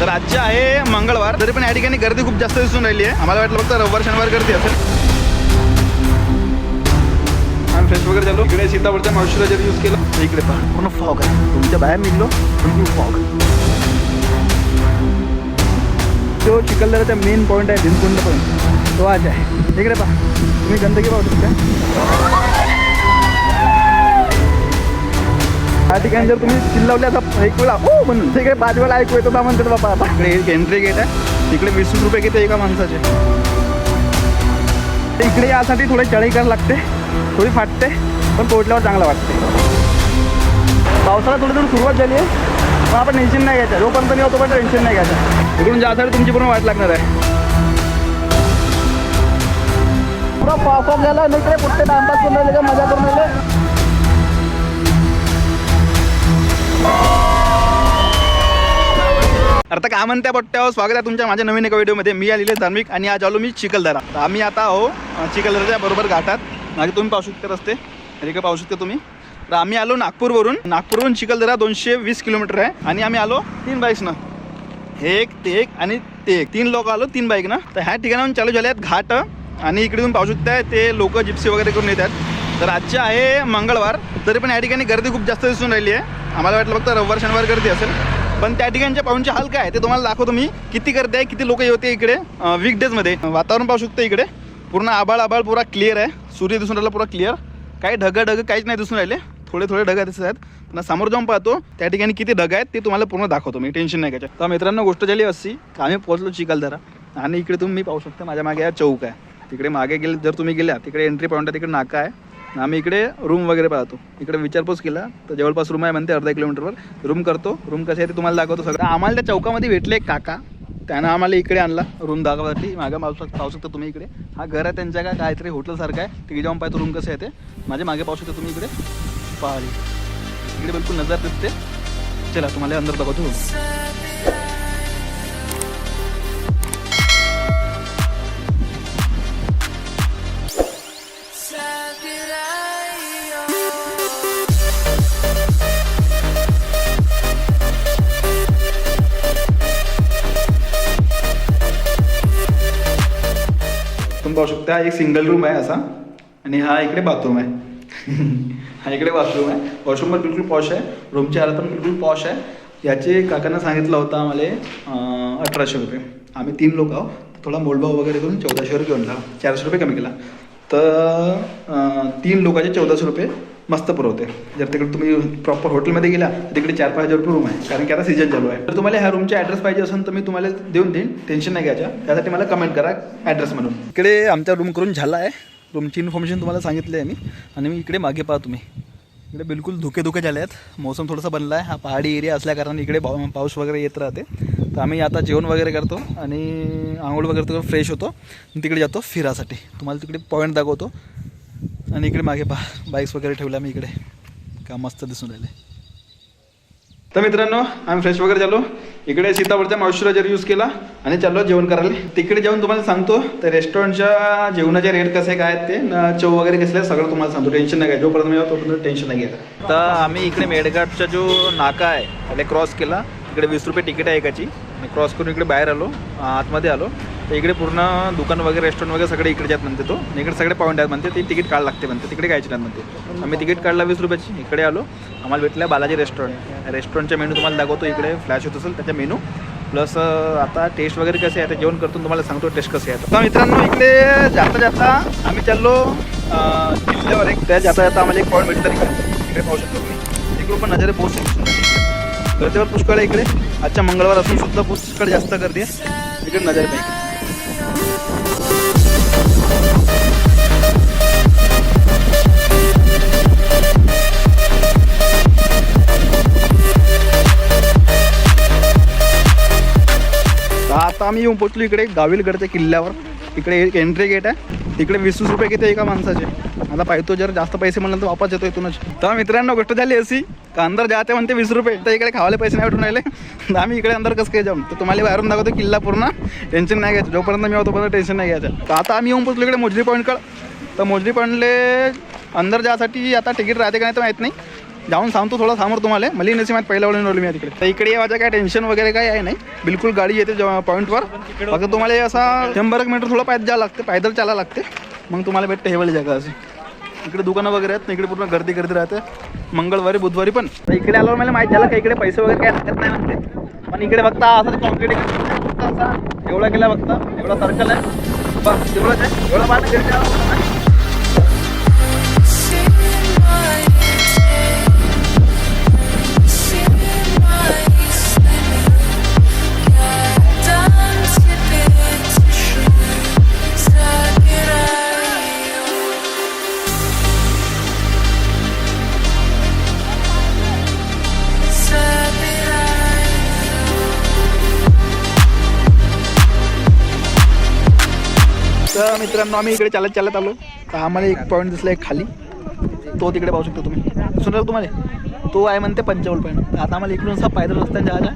तर आजचे आहे मंगळवार. तरी पण या ठिकाणी गर्दी खूप जास्त दिसून राहिली आहे. आम्हाला वाटलं फक्त रविवार शनिवार गर्दी असेल. आम्ही फ्रेश वगैरे झालो. इकडे सीतापूरच्या मॉइश्चरायझर यूज केलं इकडे पहा. पूर्ण फॉग आहे. तुमच्या बाहेर निघलो बिलकुल फॉग तो चिखलदऱ्याचा मेन पॉईंट आहे भिमकुंड पॉईंट तो आज आहे. इकडे पहा. तुम्ही गंदगी पाहू शकता. या ठिकाणी जर तुम्ही चिल्लावले आता एक वेळा हो म्हणून. तिकडे पाच वेळा ऐकू येतो म्हणतात बाबा आता इकडे एक एंट्री गेट आहे. तिकडे वीस रुपये घेते एका माणसाचे? इकडे यासाठी थोडे चढाई करायला लागते. थोडी फाटते पण पोहोचल्यावर चांगलं वाटते. पावसाळा थोडी थोडी सुरुवात झाली आहे. पण आपण टेन्शन नाही घ्यायचं. जोपर्यंत नाही होतो पण टेन्शन नाही घ्यायचं. इकडून जासाठी तुमची पूर्ण वाट लागणार आहे. पुरा परफॉर्म झाला नाही इकडे कुठे टाइमपास करून राहिले मजा करून राहिले आता का म्हणत्या पट्ट्यावर स्वागत आहे तुमच्या माझ्या नवीन एका व्हिडिओमध्ये. मी आलेले धार्मिक आणि आज आलो मी चिखलदरा. तर आम्ही आता आहो चिखलदराच्या बरोबर घाटात. मागे तुम्ही पाहू शकता रस्ते. का पाहू शकता तुम्ही. तर आम्ही आलो नागपूरवरून. नागपूरवरून चिखलदरा दोनशे वीस किलोमीटर आहे. आणि आम्ही आलो तीन बाईक्सनं हे एक ते एक आणि ते एक. तीन लोक आलो तीन बाईक ना. तर ह्या ठिकाणाहून चालू झाले आहेत घाट. आणि इकडे तुम्ही पाहू शकताय ते लोक जिप्सी वगैरे करून येतात. तर आजचे आहे मंगळवार. तरी पण या ठिकाणी गर्दी खूप जास्त दिसून राहिली आहे. आम्हाला वाटलं फक्त रविवार शनिवार गर्दी असेल. पण त्या ठिकाणच्या पाहूनचे हाल काय आहे ते तुम्हाला दाखवतो मी. किती गर्दी आहे किती लोक येते इकडे वीकडेजमध्ये वातावरण पाहू शकतो इकडे. पूर्ण आबाळ आबाळ पुरा क्लिअर आहे. सूर्य दिसून राहिला पुरा क्लिअर काही ढग ढग काहीच नाही दिसून राहिले. थोडे थोडे ढग दिसत आहेत. पण समोर जाऊन पाहतो त्या ठिकाणी किती ढग आहेत ते तुम्हाला पूर्ण दाखवतो मी. टेन्शन नाही घ्यायचं तर मित्रांनो गोष्ट झाली अशी आम्ही पोहोचलो चिखलदरा. आणि इकडे तुम्ही पाहू शकता माझ्या मागे हा चौक आहे. तिकडे मागे गेले जर तुम्ही गेल्या तिकडे एंट्री पॉईंट आहे तिकडे नाका आहे. आम्ही इकडे रूम वगैरे पाहतो. इकडे विचारपूस केला तर जवळपास रूम आहे म्हणते अर्धा किलोमीटरवर. रूम करतो. रूम कसे आहे ते तुम्हाला दाखवतो सगळं. आम्हाला त्या चौकामध्ये भेटले एक काका. त्यानं आम्हाला इकडे आणला. रूम दाखवासाठी. मागे पाहू शक- पाहू शकता तुम्ही इकडे. हा घर आहे त्यांच्या काय काहीतरी हॉटेलसारखं आहे. तिकडे जाऊन पाहतो रूम कसं आहे ते. माझ्या मागे पाहू शकता तुम्ही इकडे. पहाडी. इकडे बिलकुल नजर दिसते. चला तुम्हाला अंदर दाखवतो. पाहू शकता हा एक सिंगल रूम आहे असा. आणि हा इकडे बाथरूम आहे. हा इकडे बाथरूम आहे. वॉशरूम पण बिलकुल पॉश आहे. रूमची हालत पण बिलकुल पॉश आहे. याचे काकांना सांगितलं होतं आम्हाला अठराशे रुपये. आम्ही तीन लोक आहोत. थोडा मोलभाव वगैरे करून चौदाशे रुपये घेऊन टाका चारशे रुपये कमी केला. तर तीन लोकांचे चौदाशे रुपये मस्त पुरवते. जर तिकडे तुम्ही प्रॉपर हॉटेलमध्ये गेला तर तिकडे चार पाच हजार रुपये रूम आहे. कारण की आता सीझन चालू आहे. तर तुम्हाला ह्या रूमचा ॲड्रेस पाहिजे असेल तर मी तुम्हाला देऊन देईन. टेन्शन नाही घ्यायच्या त्यासाठी मला कमेंट करा ॲड्रेस म्हणून. इकडे आमचा रूम करून झाला आहे. रूमची इन्फॉर्मेशन तुम्हाला सांगितली आहे मी. आणि मी इकडे मागे पाहा तुम्ही. इकडे बिलकुल धुके धुके झाले आहेत. मौसम थोडासा बनला आहे. हा पहाडी एरिया असल्याकारणाने इकडे पाऊ- पाऊस वगैरे येत राहते. तर आम्ही आता जेवण वगैरे करतो आणि आंघोळ वगैरे तिकडे फ्रेश होतो. आणि तिकडे जातो फिरासाठी. तुम्हाला तिकडे पॉईंट दाखवतो. आणि इकडे मागे पहा बाईक्स वगैरे ठेवल्या मी इकडे. का मस्त दिसून राहिले. तर मित्रांनो आम्ही फ्रेश वगैरे झालो. इकडे सीतापूरचा मॉइश्चरायझर यूज केला आणि चाललो जेवण करायला. तिकडे जाऊन तुम्हाला सांगतो तर रेस्टॉरंटच्या जेवणाचे रेट कसे काय आहेत ते न चव वगैरे कसले सगळं तुम्हाला सांगतो. टेन्शन नाही घ्या जोपर्यंत मी तोपर्यंत टेन्शन नाही घ्यायचं तर आम्ही इकडे मेडघाटचा जो नाका आहे त्याला क्रॉस केला. इकडे वीस रुपये तिकीट आहे एकाची. क्रॉस करून इकडे बाहेर आलो आतमध्ये आलो. तर इकडे पूर्ण दुकान वगैरे रेस्टॉरंट वगैरे सगळे इकडे जात म्हणते तो. इकडे सगळे पाहुणे आहेत म्हणते. ते तिकीट काढ लागते म्हणते. तिकडे घ्यायचे नाही म्हणते? आम्ही तिकीट काढला वीस रुपयाची. इकडे आलो. आम्हाला भेटलं बालाजी रेस्टॉरंट रेस्टॉरंटचा मेनू तुम्हाला दाखवतो. इकडे फ्लॅश होत असेल त्याचा मेनू प्लस आता टेस्ट वगैरे कसे आहे ते जेवण करतो. तुम्हाला सांगतो टेस्ट कसे आहे तर मित्रांनो इकडे जाता जाता आम्ही चाललो किल्ल्यावर एक. त्या जाता जाता आम्हाला एक पॉईंट भेटतं इकडे पाहू शकतो तुम्ही. इकडून पण नजरे पोहोचू शकतो गर्दीवर पुष्कळ आहे इकडे. आजच्या मंगळवार असून सुद्धा पुष्कळ जास्त गर्दी आहे. इकडे नजरे पाहिजे आता आम्ही येऊन पोचलो इकडे गाविलगडच्या किल्ल्यावर. इकडे एक एंट्री गेट आहे. तिकडे वीस वीस रुपये किती एका माणसाचे. आता पाहिजे जर जास्त पैसे म्हणलं तर वापस येतो इथूनच. तर मित्रांनो गोष्ट झाली अशी का अंदर जाते म्हणते वीस रुपये. तर इकडे खावाले पैसे नाही भेटून राहिले. तर आम्ही इकडे अंदर कसं काय जाऊन तर तुम्हाला बाहेरून दाखवतो किल्ला पूर्ण. टेन्शन नाही घ्यायचं. जोपर्यंत मी होतो तोपर्यंत टेन्शन नाही घ्यायचं. तर आता आम्ही येऊन पोचलो इकडे मोजरी पॉईंटकडं तर मोजरी पॉईंटले अंदर जासाठी आता तिकीट राहते का नाही तर माहीत नाही. जाऊन सांगतो थोडा समोर तुम्हाला. मली नसे माहीत पहिल्या वेळेला मी तिकडे. तर इकडे माझ्या काय टेन्शन वगैरे काय आहे नाही. बिलकुल गाडी येते पॉईंटवर फक्त तुम्हाला असा शंभर एक मीटर थोडं पायदल जावं लागते पायदल चालायला लागते. मग तुम्हाला भेटते हे जागा अशी. इकडे दुकानं वगैरे आहेत ना इकडे पूर्ण गर्दी गर्दी राहते. मंगळवारी बुधवारी पण. इकडे आल्यावर मला माहीत झालं का इकडे पैसे वगैरे काय लागत नाही म्हणते. पण इकडे बघता असं कॉन्क्रीट असा. एवढा गेला बघता एवढा सर्कल आहे. बस तेवढंच आहे. एवढा पाहणं मित्रांनो आम्ही इकडे चालत चालत आलो. तर आम्हाला एक पॉईंट दिसला एक खाली. तो तिकडे पाहू शकता तुम्ही. सुनाल तुम्हाला? तो आहे म्हणते पंचावल पॉईंट आता आम्हाला इकडून असा पायदल रस्ता जायचा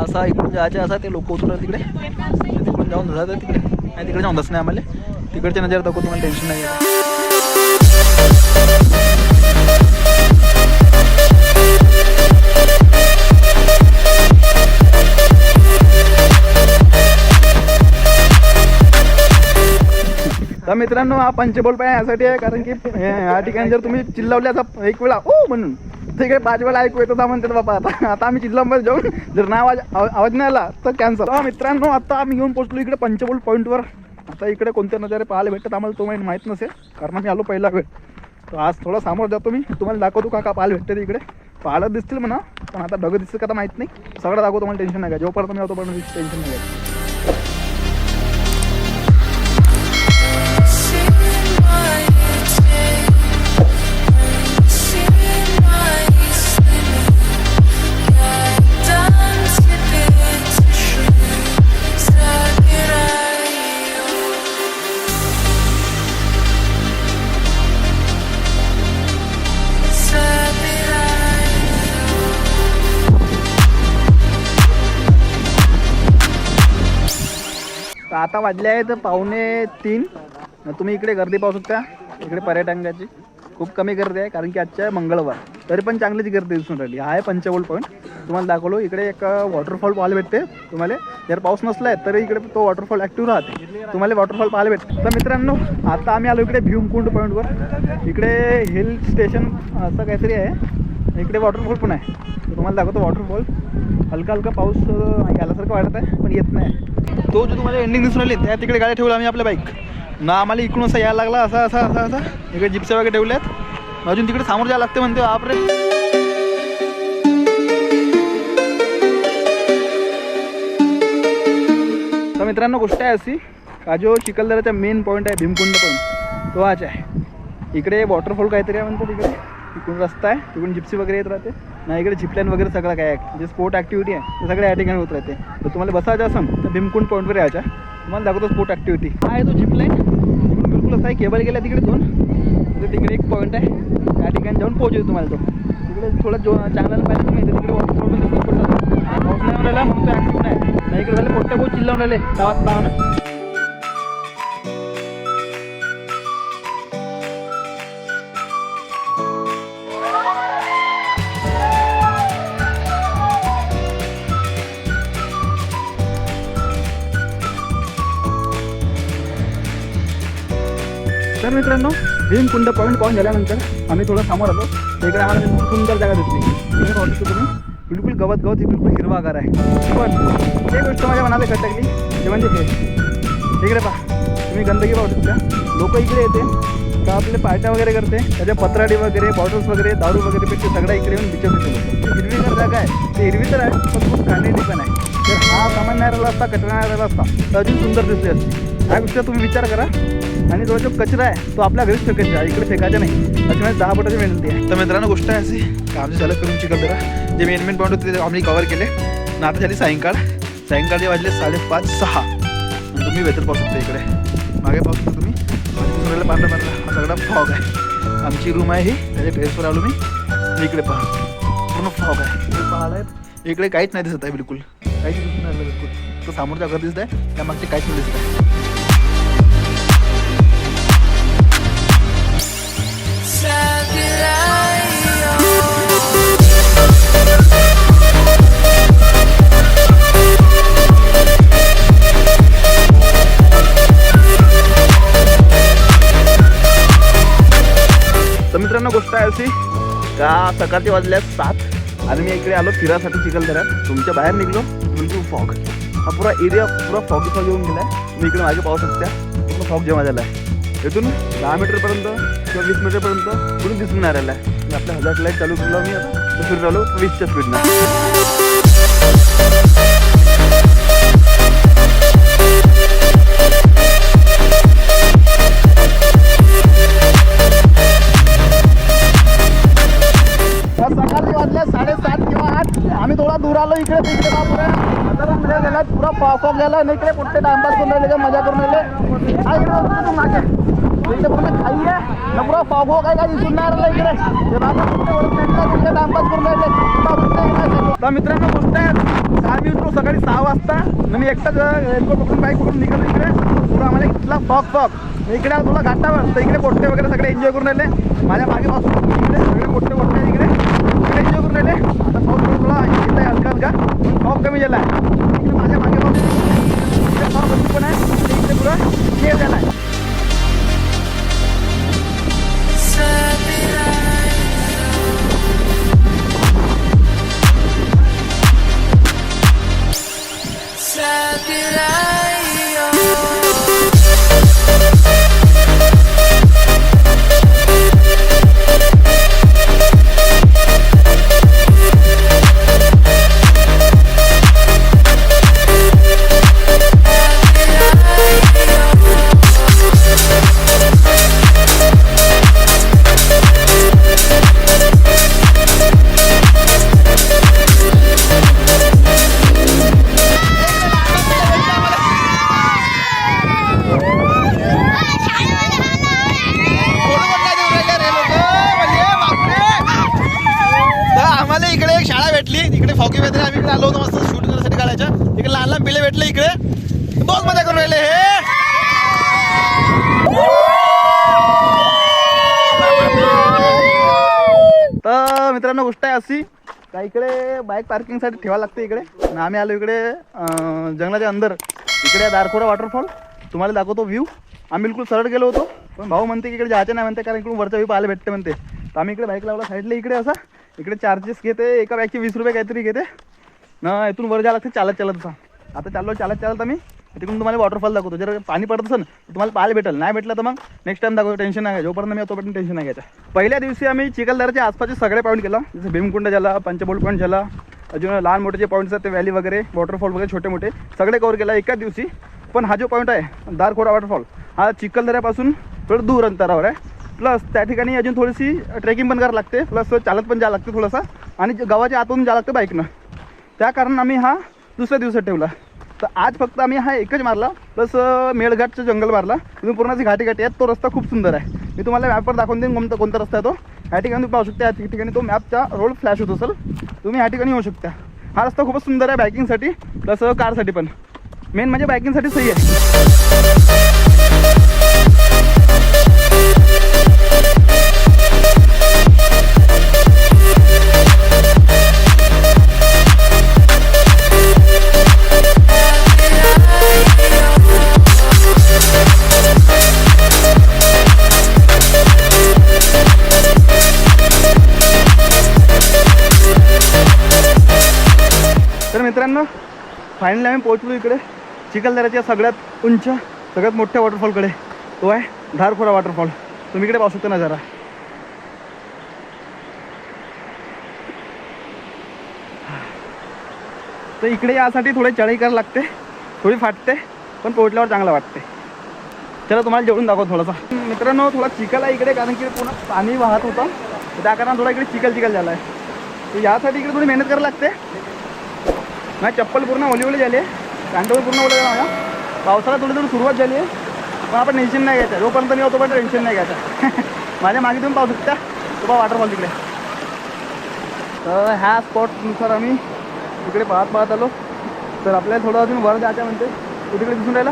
असा इकडून जायचा असा ते लोक उतरतात तिकडे. तिकडून जाऊन जातात तिकडे. नाही तिकडे जाऊन नाही आम्हाला. तिकडच्या नजर दाखवू तुम्हाला टेन्शन नाही तर मित्रांनो हा पंचबोल पाय यासाठी आहे कारण की या ठिकाणी जर तुम्ही चिल्लावल्या एक वेळा ओ म्हणून तिकडे पाच वेळा ऐकू येतो तर म्हणतात बाबा आता आता आम्ही चिल्लामध्ये जाऊन जर ना आवाज आवाज नाही आला तर कॅन्सल हा मित्रांनो आता आम्ही घेऊन पोहोचलो इकडे पंचबोल पॉईंटवर आता इकडे कोणते नजारे पाहायला भेटतात आम्हाला तो माहिती माहीत नसेल कारण आम्ही आलो पहिला वेळ. तर आज थोडा सामोर जातो मी तुम्हाला दाखवतो का का पाहायला भेटते इकडे. पाहायला दिसतील म्हणा पण आता ढगं दिसतील का माहीत नाही. सगळं दाखवतो मला टेन्शन नाही का जोपर्यंत मी होतो पण टेन्शन नाही आता वाजले आहेत पावणे तीन. तुम्ही इकडे गर्दी पाहू शकता. इकडे पर्यटकांची खूप कमी गर्दी आहे कारण की आजच्या मंगळवार. तरी पण चांगलीच गर्दी दिसून राहिली. हा आहे पंचवोल पॉईंट तुम्हाला दाखवलो इकडे एक वॉटरफॉल पाहायला भेटते तुम्हाला. जर पाऊस नसला आहे तरी इकडे तो वॉटरफॉल ॲक्टिव्ह राहते. तुम्हाला वॉटरफॉल पाहायला भेटते. तर मित्रांनो आता आम्ही आलो इकडे भीमकुंड पॉईंटवर इकडे हिल स्टेशन असं काहीतरी आहे. इकडे वॉटरफॉल पण आहे. तुम्हाला दाखवतो वॉटरफॉल हलका हलका पाऊस याल्यासारखं वाटत आहे पण येत नाही. तो जो तुम्हाला एंडिंग दिसून राहिली त्या तिकडे गाड्या ठेवला आम्ही आपल्या बाईक ना आम्हाला इकडून असा यायला लागला असा असा असा असा. इकडे जिप्स्या वगैरे ठेवल्यात. अजून तिकडे सामोर जायला लागते म्हणते आपरे तर मित्रांनो गोष्ट आहे अशी का जो चिखलदराचा मेन पॉईंट आहे भीमकुंड पॉईंट तो आज आहे. इकडे वॉटरफॉल काहीतरी आहे म्हणतात इकडे. इकडून रस्ता आहे तिकडून जिप्सी वगैरे येत राहते. ना इकडे झिपलाईन वगैरे सगळं काय जे स्पोर्ट ॲक्टिव्हिटी आहे ते सगळ्या या ठिकाणी होत राहते. तर तुम्हाला बसायचं असं तर भीमकुंड पॉईंटवर यायच्या. तुम्हाला दाखवतो स्पोर्ट ॲक्टिव्हिटी हा आहे तो झिपलाईन बिलकुल असा आहे केबल गेला तिकडे दोन. तर तिकडे एक पॉईंट आहे. त्या ठिकाणी जाऊन पोहोचेल तुम्हाला तो. तिकडे थोडं जो चांगला पाहिजे तुम्ही तिकडे वॉटरफॉल पण पडतात पाऊस नाही म्हणून तो ॲक्टिव्ह नाही इकडे झाले मोठ्या बहुत चिल्लावून राहिले. गावात पाहून मित्रांनो भीमकुंड पॉईंट पाहून झाल्यानंतर आम्ही थोडं समोर आलो. तिकडे इकडे आम्हाला सुंदर जागा दिसली. इकडे पाहू शकतो तुम्ही बिलकुल गवत गवत ही बिलकुल हिरवागार आहे. पण एक गोष्ट माझ्या मनाला खटकली ते म्हणजे हे. इकडे पहा तुम्ही गंदगी पाहू शकता. लोक इकडे येते तर आपले पार्ट्या वगैरे करते त्याच्या पत्राडी वगैरे बॉटल्स वगैरे दारू वगैरे पेक्षा सगळं इकडे येऊन बिचर लोक हिरवीगार जागा आहे. ते हिरवी तर आहे पण खूप घाणेरडी पण आहे. तर हा सामान नाही राहिला असता कचरा नाही राहिला असता तर अजून सुंदर दिसते असते ह्या गोष्टीचा तुम्ही विचार करा. आणि जो जो कचरा आहे तो आपल्या घरीच फेकायचा इकडे फेकायचा नाही. अशी माझी दहा पटाची विनंती आहे. तर मित्रांनो गोष्ट आहे अशी. की आमची झालं करून चिखलदरा जे मेन मेन पॉईंट होते ते आम्ही कवर केले. ना आता झाली सायंकाळ. सायंकाळचे वाजले साडेपाच सहा. आणि तुम्ही वेदर पाहू शकता इकडे. मागे पाहू शकता तुम्ही. पांढरा पांढरा. हा सगळा फॉग आहे. आमची रूम आहे ही. त्याच्या टेरेसवर आलो मी. इकडे पहा. पूर्ण फॉग आहे. इकडे पहाड इकडे काहीच नाही दिसत आहे बिलकुल. काहीच दिसत नाही बिलकुल. तो समोरच्या घर दिसत आहे त्या मागचे काहीच नाही दिसत आहे. आता सकाळचे वाजल्या सात? आणि मी इकडे आलो फिरासाठी चिखलदऱ्यात. तुमच्या बाहेर निघलो. बिलकुल फॉग. हा पुरा एरिया पुरा फॉगी फॉग येऊन आहे मी इकडे मागे पाहू शकता. पूर्ण फॉग जमा झाला आहे इथून दहा मीटरपर्यंत किंवा वीस मीटरपर्यंत कुठून दिसून नाही राहिला आहे मी आपल्या हजार लाइट चालू केला मी आता तर आलो वीसच्या स्पीडनं या सकाळी वाजल्या साडेसात किंवा आठ. आम्ही थोडा दूर आलो इकडे तिकडे बापरे पुरा फॉग फॉग गेला आणि इकडे कुठे टाइमपास करून राहिले का मजा करून राहिले. काय इकडे तू मागे? इकडे पूर्ण खाई आहे? पुरा फॉग काय काय दिसून नाही राहिलं इकडे. कुठे? टाइमपास करून राहिले? तर मित्रांनो गोष्ट आहे. आम्ही उतरू सकाळी सहा वाजता. मी एकटाच रेनकोट पकडून बाईक पकडून निघालो इकडे. पुरा आम्हाला इथला फॉक फॉक इकडे आलो थोडा घाटावर तर इकडे पोट्टे वगैरे सगळे एन्जॉय करून राहिले. माझ्या मागेपासून हॉकी वगैरे आम्ही इकडे आलो होतो मस्त शूट करण्यासाठी काढायच्या. इकडे लहान लहान पिले भेटले इकडे. बहुत मजा करून राहिले हे. तर मित्रांनो गोष्ट आहे अशी का इकडे बाईक पार्किंगसाठी ठेवायला लागते इकडे. आणि आम्ही आलो इकडे जंगलाच्या अंदर. इकडे दारखोरा वॉटरफॉल तुम्हाला दाखवतो व्ह्यू आम्ही बिलकुल सरळ गेलो होतो. पण भाऊ म्हणते की इकडे जायचं नाही म्हणते कारण इकडून वरचा व्ह्यू पाहायला भेटते म्हणते. तर आम्ही इकडे बाईक लावला साईडला इकडे असा. इकडे चार्जेस घेते एका बॅगचे वीस रुपये काहीतरी घेते. ना इथून वर जायला लागते चालत चालत असा आता चाललो चालत चालत आम्ही. तिकडून तुम्हाला वॉटरफॉल दाखवतो. जर पाणी पडत असेल तर तुम्हाला पाहायला भेटेल. नाही भेटलं तर मग नेक्स्ट टाइम दाखवतो. टेन्शन नाही घ्यायचं. जोपर्यंत मी तोपर्यंत टेन्शन नाही घ्यायचं. पहिल्या दिवशी आम्ही चिखलदाराच्या आसपासचे सगळे पॉईंट केला. जसं भीमकुंड झाला पंचबोल पॉईंट झाला अजून लहान मोठे जे पॉईंट्स आहेत ते व्हॅली वगैरे वॉटरफॉल वगैरे छोटे मोठे सगळे कवर केला एकाच दिवशी. पण हा जो पॉईंट आहे दारखोडा वॉटरफॉल हा चिखलदऱ्यापासून थोडं दूर अंतरावर आहे. प्लस त्या ठिकाणी अजून थोडीशी ट्रेकिंग पण करावं लागते. प्लस चालत पण जावं लागते थोडंसं. आणि गावाच्या आतून जावं लागतं बाईकनं त्या कारण आम्ही हा दुसऱ्या दिवसात ठेवला. तर आज फक्त आम्ही हा एकच मारला. प्लस मेळघाटचं जंगल मारला. तुम्ही पूर्ण घाटी घाटी आहेत. तो रस्ता खूप सुंदर आहे. मी तुम्हाला मॅपवर दाखवून देईन कोणता कोणता रस्ता आहे तो. ह्या ठिकाणी तुम्ही पाहू शकता. या ठिकाणी तो मॅपचा रोड फ्लॅश होत असेल तुम्ही ह्या ठिकाणी येऊ शकता. हा रस्ता खूपच सुंदर आहे बायकिंगसाठी प्लस कारसाठी पण. मेन म्हणजे बायकिंगसाठी सही आहे. फायनली आम्ही पोहोचलो इकडे. चिखलदऱ्याच्या सगळ्यात उंच सगळ्यात मोठ्या वॉटरफॉलकडे तो आहे धारखोरा वॉटरफॉल तुम्ही इकडे पाहू शकता ना जरा. तर इकडे यासाठी थोडी चढाई करायला लागते थोडी फाटते पण पोहोचल्यावर चांगलं वाटते. चला तुम्हाला जेवढून दाखव थोडासा. मित्रांनो थोडा चिखल आहे इकडे कारण की पूर्ण पाणी वाहत होतं. त्या कारण थोडा इकडे चिखल चिखल झाला आहे तर यासाठी इकडे थोडी मेहनत करायला लागते. माझी चप्पल पूर्ण ओली ओली झाली आहे. पॅन्टवर पूर्ण ओले झाला माझ्या पावसाळा थोडी थोडी सुरुवात झाली आहे. पण आपण टेन्शन नाही घ्यायचं. जोपर्यंत मी होतो पण टेन्शन नाही घ्यायचं. माझ्या मागे तुम्ही पाहू शकता. तो बा वॉटरफॉल तिकडे. तर ह्या स्पॉटनुसार आम्ही तिकडे पाहत पाहत आलो. तर आपल्याला थोडं अजून वर जायचं म्हणते. तो तिकडे दिसून राहिला.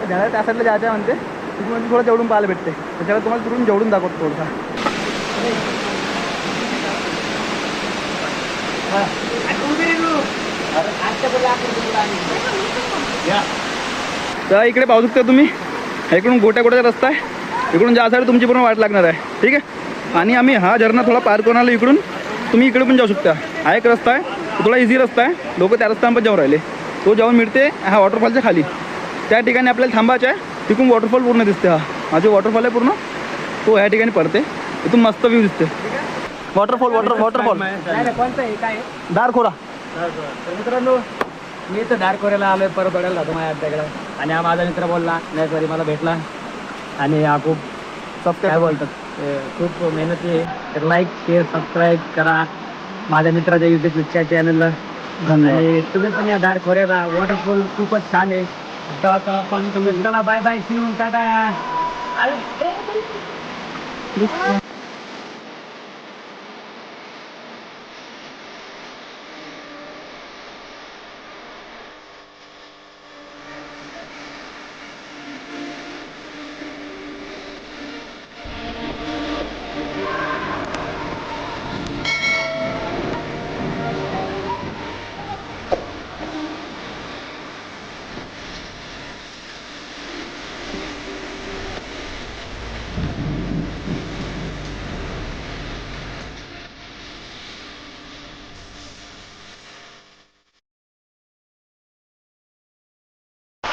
तर घराला त्या साईडला जायचं म्हणते. तिथून म्हणजे थोडं जेवढून पाहायला भेटते. त्याच्यावर तुम्हाला तिकडून जेवढून दाखवतो थोडंसा. तर इकडे पाहू शकता तुम्ही. इकडून गोट्या गोट्याचा रस्ता आहे. इकडून ज्यासाठी तुमची पूर्ण वाट लागणार आहे. ठीक आहे? आणि आम्ही हा झरणा थोडा पार करून आलो इकडून. तुम्ही इकडे पण जाऊ शकता. हा एक रस्ता आहे. थोडा इझी रस्ता आहे. लोक त्या रस्त्यावर पण जाऊन राहिले. तो जाऊन मिळते हा वॉटरफॉलच्या खाली. त्या ठिकाणी आपल्याला थांबायचं आहे. तिकडून वॉटरफॉल पूर्ण दिसते हा. हा जो वॉटरफॉल आहे पूर्ण तो ह्या ठिकाणी पडते. इथून मस्त व्ह्यू दिसते. वॉटरफॉल वॉटर वॉटरफॉल दारखोरा तर मित्रांनो मी इथं धार कोऱ्याला आलोय परत वडायला जातो माझ्या आत्याकडे. आणि हा माझा मित्र बोलला नाही सॉरी मला भेटला. आणि हा खूप काय सबस्क्राईब बोलतात खूप मेहनती आहे. तर लाईक शेअर सबस्क्राईब करा. माझ्या मित्राच्या युट्यूबच्या चॅनलला धन्यवाद. आणि तुम्ही पण या धार खोऱ्याला वॉटरफॉल खूपच छान आहे. आपण तुम्ही चला bye bye see you tata.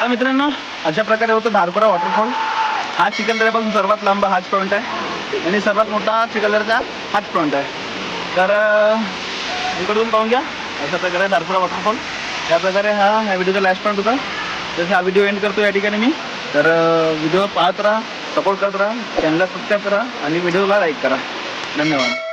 हा मित्रांनो अशा प्रकारे होतं धारपुरा वॉटरफॉल हा चिखलदऱ्यापासून सर्वात लांब हाच पॉईंट आहे. आणि सर्वात मोठा चिखलदऱ्याचा हाच पॉईंट आहे. तर इकडून पाहून घ्या. अशा प्रकारे धारपुरा वॉटरफॉल या प्रकारे हा ह्या व्हिडिओचा लास्ट पॉईंट होता. जसं हा व्हिडिओ एंड करतो या ठिकाणी मी. तर व्हिडिओ पाहत राहा सपोर्ट करत राहा चॅनलला सबस्क्राईब करा आणि व्हिडिओला लाईक करा. धन्यवाद.